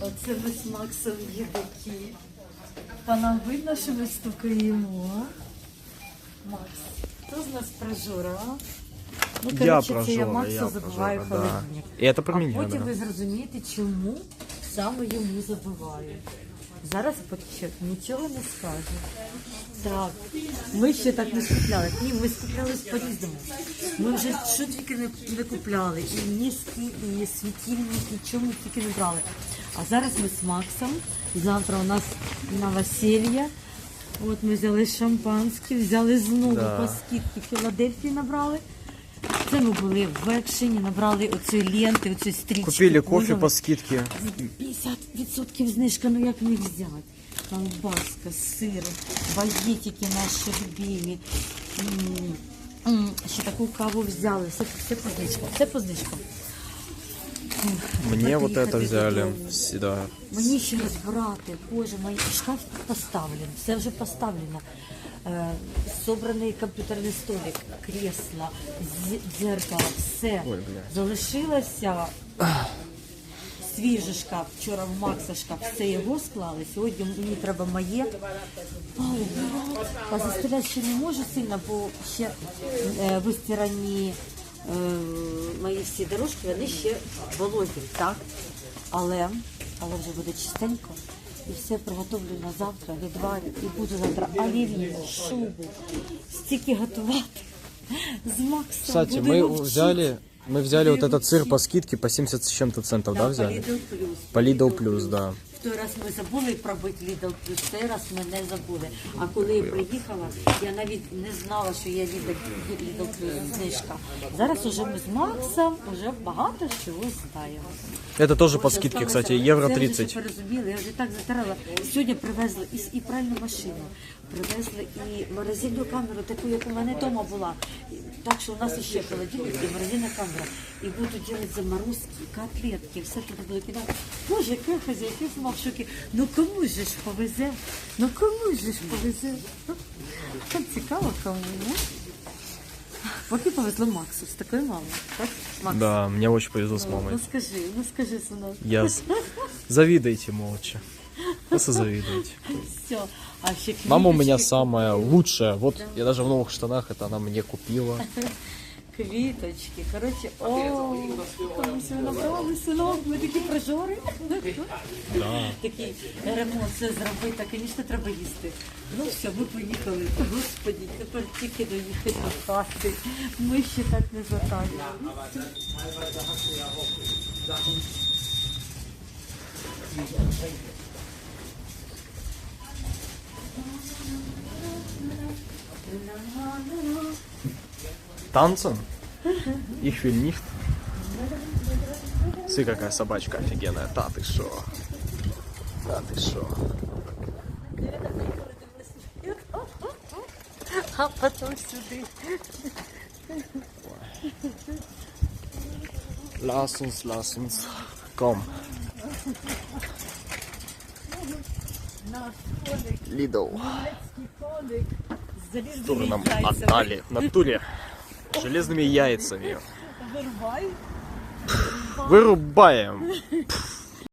Оце ми з Максом їдаки. Нам видно, що ми стукаємо. Макс, хто з нас прожора? а? Ну, Я коротше, це прожора, я Максу я забиваю прожора, да. холодильник. І це про а потім да. ви зрозумієте, чому саме йому забиваю. Зараз поки нічого не скажу. Так, ми ще так не скупляли. Ні, ми скуплялись по-різному. Ми вже що тільки не, не купляли. І мізки, і світильники, чому ми тільки не брали. А зараз ми з Максом. Завтра у нас новоселье. От ми взяли шампанське, взяли знову Да. по скидці Філадельфії набрали. Це ми були в екшені, набрали оцієї ленти, оцієї стрічки. Купили кофе по скидке. 50% знижка, ну як не взяти? Колбаска, сир, багетики наші любимі. Ще таку каву взяли. Все, все по знижкам. Все по знижкам. Мне вот это взяли. Всегда. Мені ще розбирати, боже, мій шкаф поставлен, все вже поставлено. Е, собраний комп'ютерний столик, крісло, дзеркало, все. Ой. Залишилося свіжий шкаф, вчора в Макса шкаф, все його склали, сьогодні мені треба моє. А застеляти ще не можу сильно, бо ще е, вистирані е, мої всі дорожки, вони ще вологі, так? Але, але вже буде чистенько І все приготовлю на завтра, відварю, і буду завтра олів'є, шубу, стільки готувати. З Максом. Кстати, буду мы його вчити. взяли, мы взяли вот этот сыр по скидке по 70 с чем-то центов, да, Да, взяли? по Lidl Plus. По Lidl Plus, да. В той раз ми забули пробити Lidl Plus, цей раз ми не забули. А коли я приїхала, я навіть не знала, що є Lidl Plus знижка. Зараз уже ми з Максом вже багато чого знаємо. Это тоже по скидке, кстати, евро Це вже 30. щоб ви розуміли, я вже так затирала. Сьогодні привезли і, і пральну машину, привезли і морозильну камеру, таку, як у мене вдома була. І- Так що у нас ще холодильник і морозильна камера. І буду робити заморозки, котлетки, все туди буду кидати. Боже, яка хазяйка, я сама в шокі. Ну кому же ж повезе? Ну кому же ж повезе? Так цікаво кому, ну? Поки повезло Максу з такою мамою. Так? Макс, Да, мне очень повезло с ну мамой. скажи, ну скажи, сынок. Я... с- Завидуйте молча. Просто завидуйте. Все. А ще Мама у меня квіточки, самая лучшая. Вот я даже в новых штанах, это она мне купила. Квіточки. Коротше, о, набрали синок, ми такі прожори. Такий ремонт все зробити, так, звісно, треба їсти. Ну все, ми поїхали. Господі, тепер тільки доїхати до хати. Ми ще так не затаємо. Танцем? Их will nicht. Смотри, какая собачка офигенная. Та ты шо? Да ты шо? А потім сюди. Lass uns, lass uns. Komm. Наш коник, Lidl. німецький коник. З залізними Которые нам яйцями. отдали в натуре. Железными яйцами. Вырубай. Вырубаем.